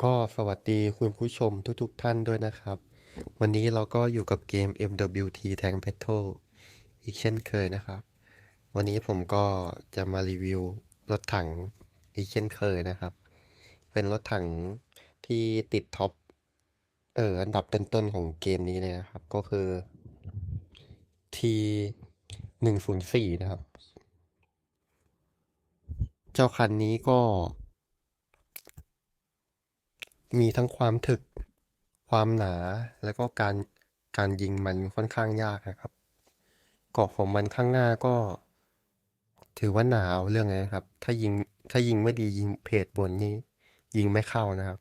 ก็สวัสดีคุณผู้ชมทุกๆท่านด้วยนะครับ วันนี้เราก็อยู่กับเกม MWT Tank Battle อีกเช่นเคยนะครับ วันนี้ผมก็จะมารีวิวรถถังอีกเช่นเคยนะครับ เป็นรถถังที่ติดท็อปเอออันดับต้นๆของเกมนี้เลยนะครับ ก็คือ T หนึ่งศูนย์สี่นะครับ เจ้าคันนี้ก็ มีทั้งความถึก ความหนา แล้วก็การการยิงมันค่อนข้างยากนะครับ เกาะของมันข้างหน้าก็ ถือว่าหนาเอาเรื่องเลยนะครับ ถ้ายิงถ้ายิงไม่ดียิงเพจบนนี้ ยิงไม่เข้านะครับ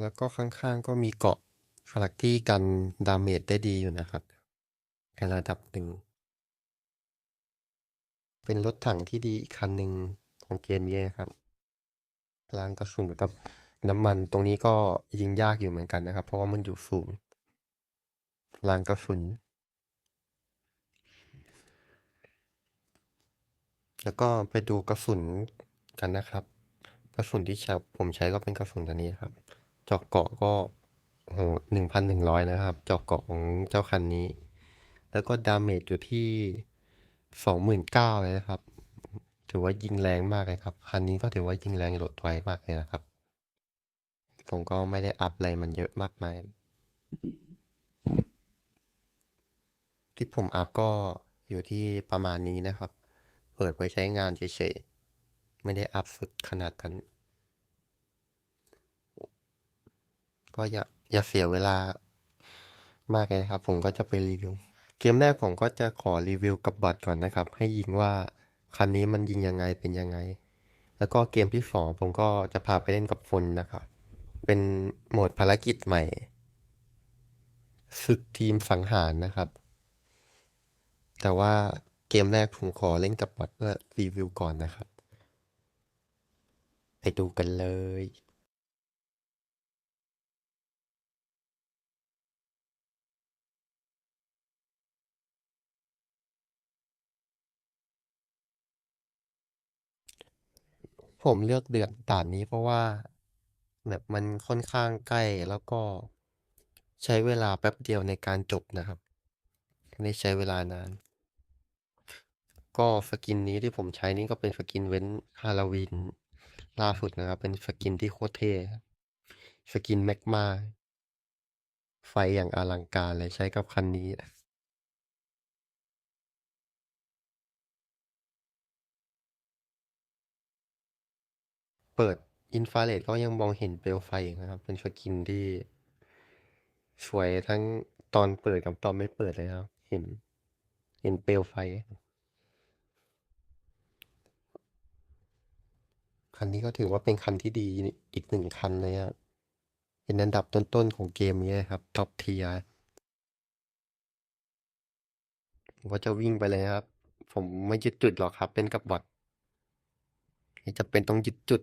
แล้วก็ข้างๆก็มีเกาะฟลักที่กันดาเมจได้ดีอยู่นะครับในระดับหนึ่ง เป็นรถถังที่ดีอีกคันหนึ่งของเกมนี้ครับ พลังกระสุนกับน้ำมันตรงนี้ก็ยิงยากอยู่เหมือนกันนะครับ เพราะว่ามันอยู่สูงพลังกระสุน แล้วก็ไปดูกระสุนกันนะครับ กระสุนที่ใช้ผมใช้ก็เป็นกระสุนตัวนี้ครับจาะเกาะก็โหหนึ่งพันหนึ่งร้อยนะครับจาะเกาะของเจ้าคันนี้ แล้วก็ดาเมจอยู่ที่สองหมื่นเก้าเลยนะครับ ถือว่ายิงแรงมากเลยครับ คันนี้ก็ถือว่ายิงแรงลดไวมากเลยนะครับ ผมก็ไม่ได้อัพอะไรมันเยอะมากมาย ที่ผมอัพก็อยู่ที่ประมาณนี้นะครับ เปิดไว้ใช้งานเฉยๆ ไม่ได้อัพสุดขนาดนั้น ก็อย่าอย่าเสียเวลามากเลยนะครับ ผมก็จะไปรีวิว เกมแรกผมก็จะขอรีวิวกับบอทก่อนนะครับ ให้ยิงว่า คันนี้มันยิงยังไงเป็นยังไง แล้วก็เกมที่สองผมก็จะพาไปเล่นกับฟนนะครับ เป็นโหมดภารกิจใหม่ศึกทีมสังหารนะครับ แต่ว่าเกมแรกผมขอเล่นกับบอทเพื่อรีวิวก่อนนะครับ ไปดูกันเลย ผมเลือกเดือดด่านนี้เพราะว่า แบบมันค่อนข้างใกล้แล้วก็ใช้เวลาแป๊บเดียวในการจบนะครับไม่ได้ใช้เวลานาน ก็สกินนี้ที่ผมใช้นี่ก็เป็นสกินเว้นฮาโลวีนล่าสุดนะครับ เป็นสกินที่โคตรเท่สกินแมกมาไฟอย่างอลังการเลยใช้กับคันนี้ เปิดอินฟราเรดก็ยังมองเห็นเปลวไฟนะครับ เป็นสกินที่สวยทั้งตอนเปิดกับตอนไม่เปิดเลยครับ เห็น เห็นเปลวไฟ คันนี้ก็ถือว่าเป็นคันที่ดีอีกหนึ่งคันเลยครับเป็นอันดับต้นๆของเกมนี้ครับ ท็อปเทียผมก็จะวิ่งไปเลยครับ ผมไม่ยึดจุดหรอกครับ เป็นกับบอทจะเป็นต้องยึดจุด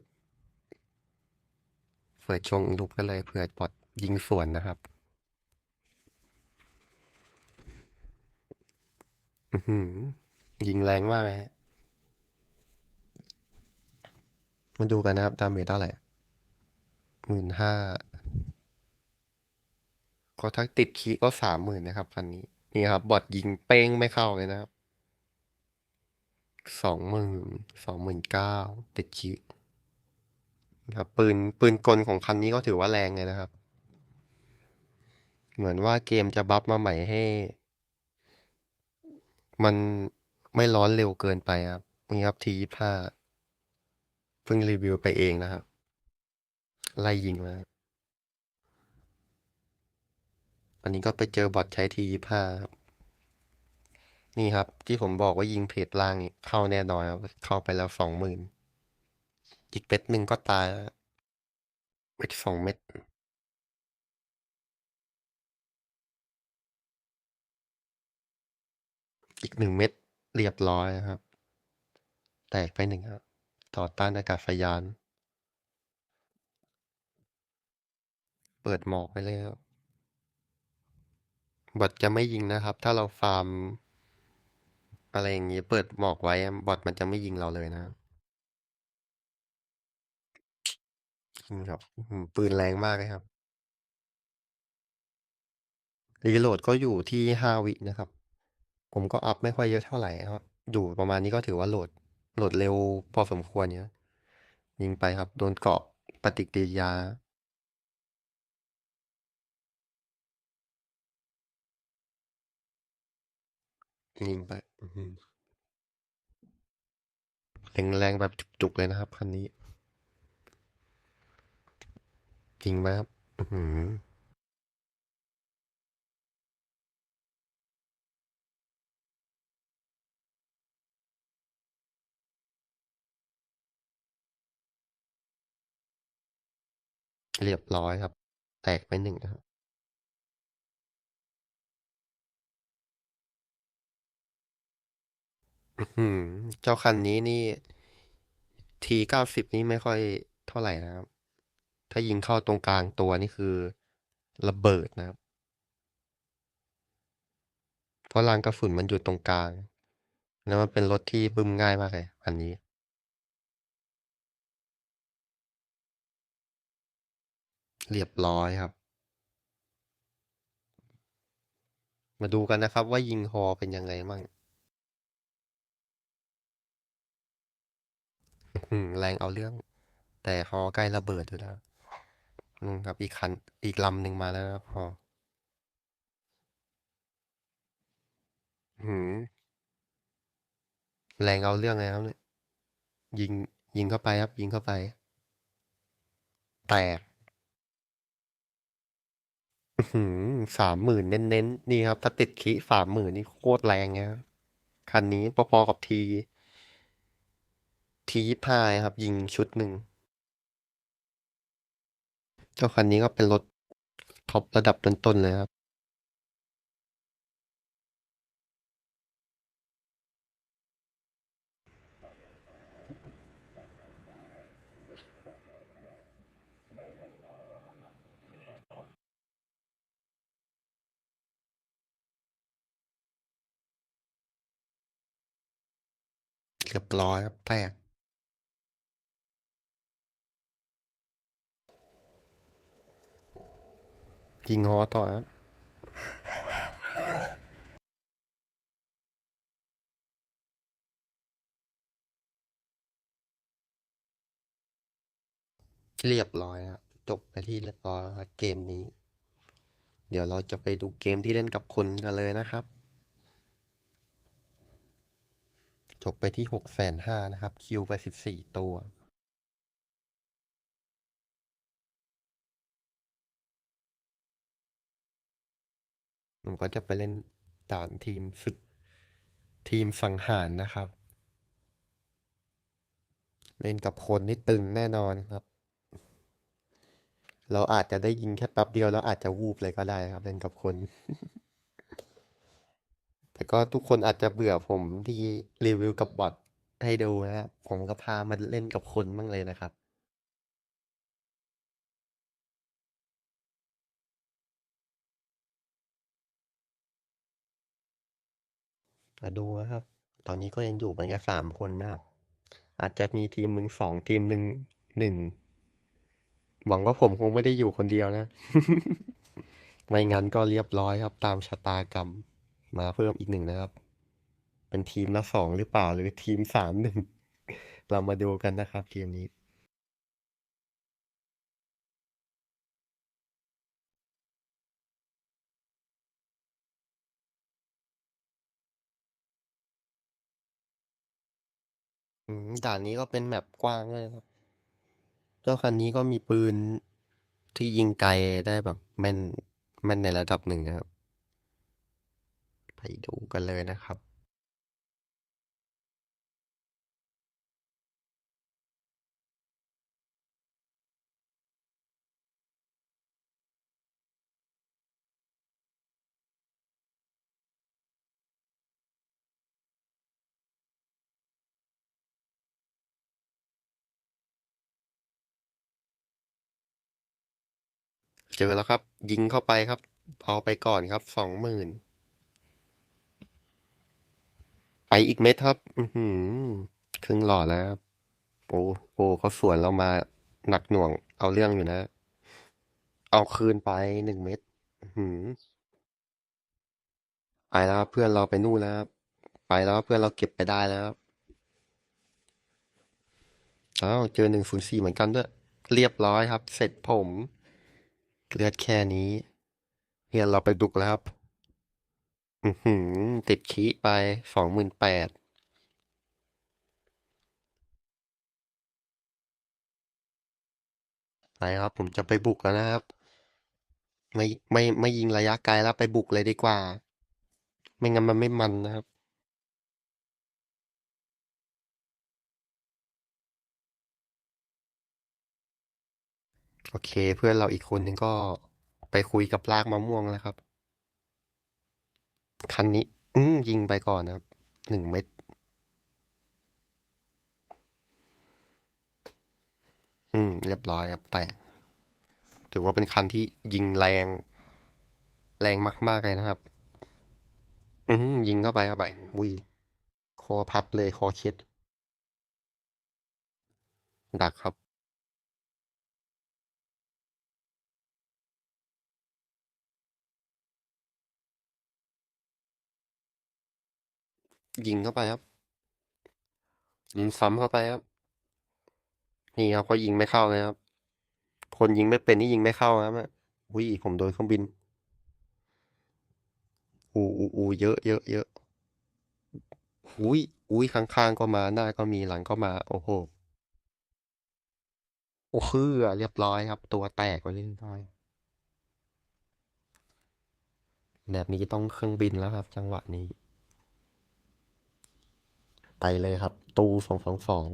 ปิดชงลุกกันเลยเผื่อบอทยิงสวนนะครับอือหือยิงแรงมากเลยมาดูกันนะครับ ดาเมจเท่าไหร่หมื่นห้าก็ถ้าติดคีก็สามหมื่นนะครับคันนี้ นี่ครับ บอทยิงเป้งไม่เข้าเลยนะครับสองหมื่นสองหมื่นเก้าติดคี ครับปืนปืนกลของคันนี้ก็ถือว่าแรงเลยนะครับ เหมือนว่าเกมจะบัฟมาใหม่ให้ มันไม่ร้อนเร็วเกินไปครับนี่ครับทีผ้าเพิ่งรีวิวไปเองนะครับ ไล่ยิงมาอันนี้ก็ไปเจอบอทใช้ทีผ้าครับนี่ครับ ที่ผมบอกว่ายิงเพจล่างเข้าแน่นอนครับ เข้าไปแล้วสองหมื่น อีกเม็ดหนึ่งก็ตายแล้วเม็ดสองเม็ด อีกหนึ่งเม็ดเรียบร้อยครับ แตกไปหนึ่งครับต่อต้านอากาศยาน เปิดหมอกไปเลยครับบอทจะไม่ยิงนะครับ ถ้าเราฟาร์ม อะไรอย่างนี้ เปิดหมอกไว้บอทมันจะไม่ยิงเราเลยนะครับ อืมครับ อื้อฮือ ปืนแรงมากเลยครับ reload ก็อยู่ที่ 5 วินะครับ ผมก็อัปไม่ค่อยเยอะเท่าไรครับ อยู่ประมาณนี้ก็ถือว่าโหลด โหลดเร็วพอสมควรอยู่นะ ยิงไปครับ โดนเกราะปฏิกิริยา ยิงไป อื้อฮือแรงแบบจุก ๆ เลยนะครับคันนี้ ยิงไปครับอื้อฮือเรียบร้อยครับ แตกไป1นะครับเจ้าคันนี้นี่ T90 นี่ไม่ค่อยเท่าไหร่นะครับ ถ้ายิงเข้าตรงกลางตัวนี่คือระเบิดนะครับ เพราะรางกระสุนมันอยู่ตรงกลาง แล้วมันเป็นรถที่บึ้มง่ายมากเลยคันนี้ เรียบร้อยครับ มาดูกันนะครับว่ายิงฮอเป็นยังไงมั่งแรงเอาเรื่อง แต่ฮอใกล้ระเบิดอยู่แล้ว นู่นครับอีกคันอีกลำหนึ่งมาแล้วครับฮออื้อฮือแรงเอาเรื่องเลยครับเนี่ยยิงยิงเข้าไปครับ ยิงเข้าไป แตกอื้อฮือ30,000เน้นๆนี่ครับ ถ้าติดคิ30,000นี่โคตรแรงเลยครับคันนี้พอๆกับ T T25 เลยครับ ยิงชุดหนึ่ง จ้าคันนี้ก็เป็นรถท็อประดับต้นๆเลยครับเรียบร้อยครับแตก ยิงฮอต่อครับเรียบร้อยครับจบไปที่เรียบร้อยเกมนี้ เดี๋ยวเราจะไปดูเกมที่เล่นกับคนกันเลยนะครับ จบไปที่650,000นะครับ คิวไป14ตัว ผมก็จะไปเล่นด่านทีมศึกทีมสังหารนะครับ เล่นกับคนนี่ตึงแน่นอนครับ เราอาจจะได้ยิงแค่แป๊บเดียวแล้วอาจจะวูบเลยก็ได้ครับ เล่นกับคน แต่ก็ทุกคนอาจจะเบื่อผมที่รีวิวกับบอตให้ดูนะครับผมก็พามาเล่นกับคนบ้างเลยนะครับ มาดูนะครับ ตอนนี้ก็ยังอยู่กันแค่3คนนะครับอาจจะมีทีมหนึ่ง2ทีมหนึ่ง1หวังว่าผมคงไม่ได้อยู่คนเดียวนะ ไม่งั้นก็เรียบร้อยครับ ตามชะตากรรมมาเพิ่มอีก1นะครับ เป็นทีมละ2หรือเปล่าหรือทีม3-1เรามาดูกันนะครับเกมนี้ อืมด่านนี้ก็เป็นแมปกว้างด้วยนะครับเจ้าคันนี้ก็มีปืนที่ยิงไกลได้แบบแม่นแม่นในระดับหนึ่งนะครับ ไปดูกันเลยนะครับ เจอแล้วครับ ยิงเข้าไปครับ เอาไปก่อนครับ20,000ไปอีกเม็ดครับ อือฮือครึ่งหลอดแล้วครับโอ้โอ้เขาสวนเรามาหนักหน่วง เอาเรื่องอยู่นะ เอาคืนไปหนึ่งเม็ดหือไปแล้วครับเพื่อนเราไปนู่นแล้วครับไปแล้วเพื่อนเราเก็บไปได้แล้วครับอ้าวเจอหนึ่งศูนย์สี่เหมือนกันด้วย เรียบร้อยครับ เสร็จผม เลือดแค่นี้เพื่อนเราไปดุกแล้วครับอือหือติดขี้ไปสองหมื่นแปดไปครับผมจะไปบุกแล้วนะครับ ไม่ไม่ไม่ยิงระยะไกลแล้วไปบุกเลยดีกว่า ไม่งั้นมันไม่มันนะครับ โอเค เพื่อนเราอีกคนหนึ่งก็ไปคุยกับลากมะม่วงแล้วครับ คันนี้ อืยิงไปก่อนนะครับหนึ่งเม็ดอืม เรียบร้อยครับแตกถือว่าเป็นคันที่ยิงแรง แรงมาก ๆ เลยนะครับ อืมยิงเข้าไปเข้าไปอุ้ยคอพับเลยคอเคล็ดดักครับ ยิงเข้าไปครับยิงซ้ำเข้าไปครับ นี่ครับเขายิงไม่เข้าเลยครับ คนยิงไม่เป็นนี่ยิงไม่เข้าครับอุ้ยผมโดนเครื่องบิน อูอูอูเยอะเยอะเยอะอุ้ยอุ้ยข้างๆก็มาหน้าก็มีหลังก็มา โอ้โหโอ้คือเรียบร้อยครับ ตัวแตกไปเรียบร้อยแบบนี้ต้องเครื่องบินแล้วครับ จังหวะนี้ ไปเลยครับ ตูสองสองสอง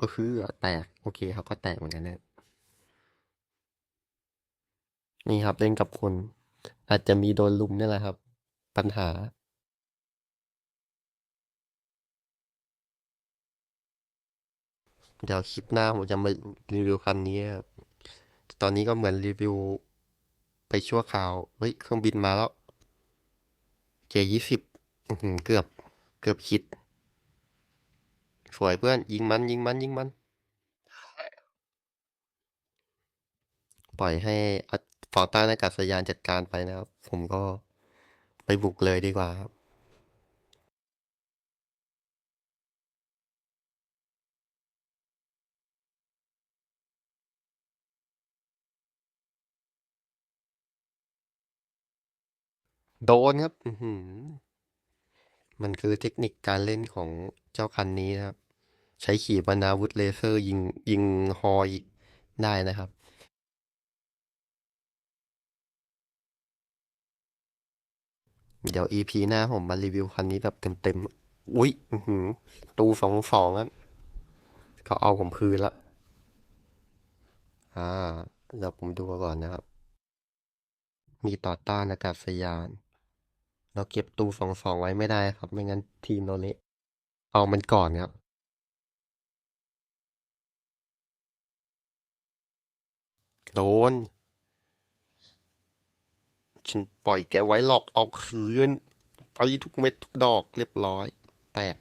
ก็คือแตก โอเคครับก็แตกเหมือนกันนะนี่ครับเล่นกับคน อาจจะมีโดนลุมนี่แหละครับ ปัญหา เดี๋ยวคลิปหน้าผมจะมารีวิวคันนี้ครับตอนนี้ก็เหมือนรีวิว ไปชั่วคราว เฮ้ย เครื่องบินมาแล้วเจยี่สิบเกือบ เกือบคิด สวยเพื่อน ยิงมันยิงมันยิงมัน ปล่อยให้ฟอร์ต้าอากาศยานจัดการไปนะครับ ผมก็ไปบุกเลยดีกว่าครับ โดนครับมันคือเทคนิคการเล่นของเจ้าคันนี้นะครับ ใช้ขีปนาวุธเลเซอร์ยิงยิงฮอยได้นะครับเดี๋ยว EP หน้าผมมารีวิวคันนี้แบบเต็มๆ อุ๊ยอือหือตูสองสองครับเขาเอาผมคืนละ อ่า เดี๋ยวผมดูก่อนนะครับ มีต่อต้านอากาศยาน เราเก็บตูสองสองไว้ไม่ได้ครับ ไม่งั้นทีมเราเละเอามันก่อนครับโดนฉันปล่อยแกไว้หลอกเอาคืนไปทุกเม็ดทุกดอกเรียบร้อย แตก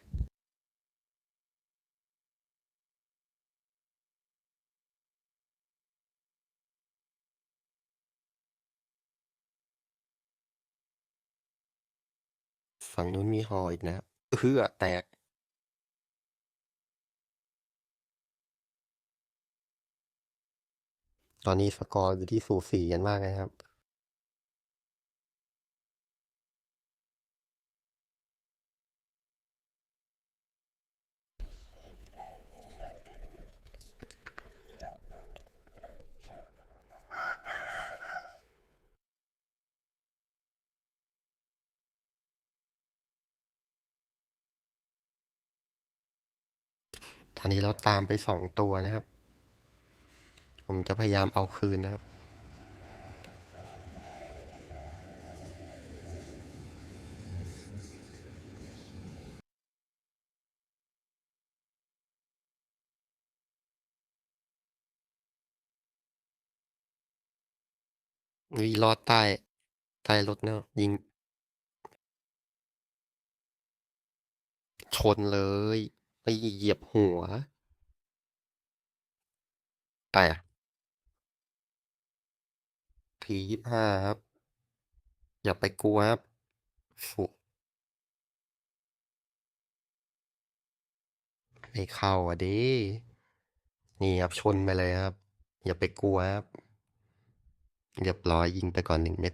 ฝั่งนู้นมีฮออีกนะครับเฮือแตกตอนนี้สกอร์อยู่ที่สูสีกันมากนะครับ ตอนนี้เราตามไปสองตัวนะครับ ผมจะพยายามเอาคืนนะครับ วีรอดใต้ใต้รถเนาะยิง ชนเลย เหยียบหัว ไปอะ T25 ครับ อย่าไปกลัวครับโอ้โฮไม่เข้าอะสินี่ครับชนไปเลยครับ อย่าไปกลัวครับ เรียบร้อยยิงไปก่อน1เม็ด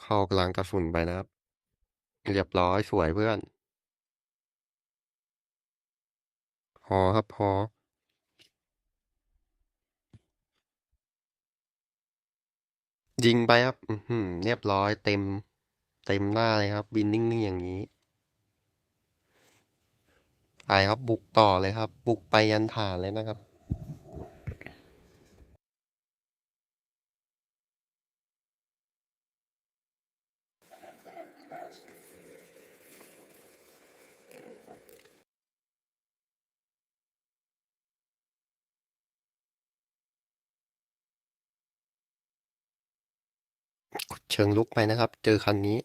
เข้ากลางกระสุนไปนะครับ เรียบร้อยสวยเพื่อน พอครับพอ ยิงไปครับ อื้อฮือเรียบร้อยเต็ม เต็มหน้าเลยครับ บินนิ่งๆอย่างงี้ไปครับบุกต่อเลยครับ บุกไปยันฐานเลยนะครับ เชิงรุกไปนะครับ เจอคันนี้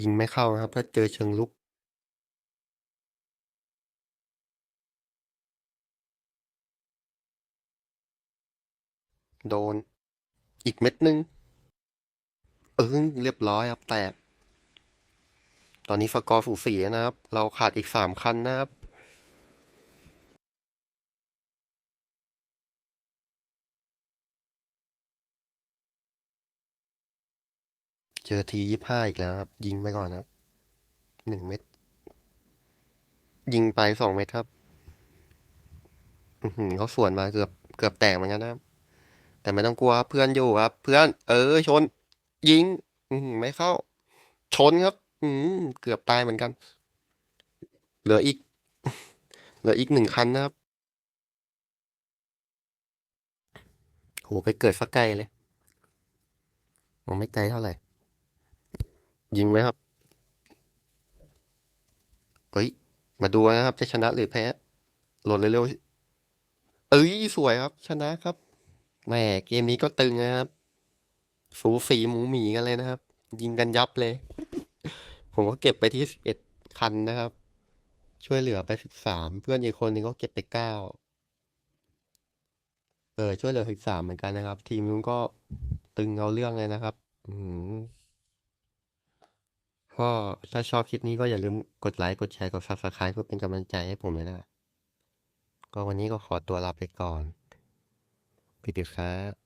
ยิงไม่เข้านะครับ ถ้าเจอเชิงรุกโดน อีกเม็ดหนึ่งอึ้งเรียบร้อยครับแตก ตอนนี้สกอร์สูสีนะครับ เราขาดอีก3คันนะครับ เจอ T25 อีกแล้วครับ ยิงไปก่อนครับ1เม็ด ยิงไป2เม็ดครับเขาสวนมาเกือบเกือบแตกเหมือนกันนะครับ แต่ไม่ต้องกลัวครับเพื่อนอยู่ครับ เพื่อน เออชน ยิง อืไม่เข้า ชนครับ อืเกือบตายเหมือนกัน เหลืออีก เหลืออีก1คันนะครับโอ้โฮไปเกิดเสียไกลเลยอ๋อไม่ไกลเท่าไร ยิงไหมครับ เฮ้ย มาดูนะครับ จะชนะหรือแพ้โหลดเร็วๆเฮ้ย สวยครับ ชนะครับ แหม เกมนี้ก็ตึงนะครับสูสีหมูหมีกันเลยนะครับ ยิงกันยับเลย ผมก็เก็บไปที่11คันนะครับ ช่วยเหลือไป13เพื่อนอีกคนนึงก็เก็บไป9เออช่วยเหลือ13เหมือนกันนะครับ ทีมนู้นก็ตึงเอาเรื่องเลยนะครับ อื้อฮือ ก็ถ้าชอบคลิปนี้ก็อย่าลืมกดไลค์ กดแชร์ กด Subscribe เพื่อเป็นกำลังใจให้ผมเลยนะ ก็วันนี้ก็ขอตัวลาไปก่อนสวัสดีครับ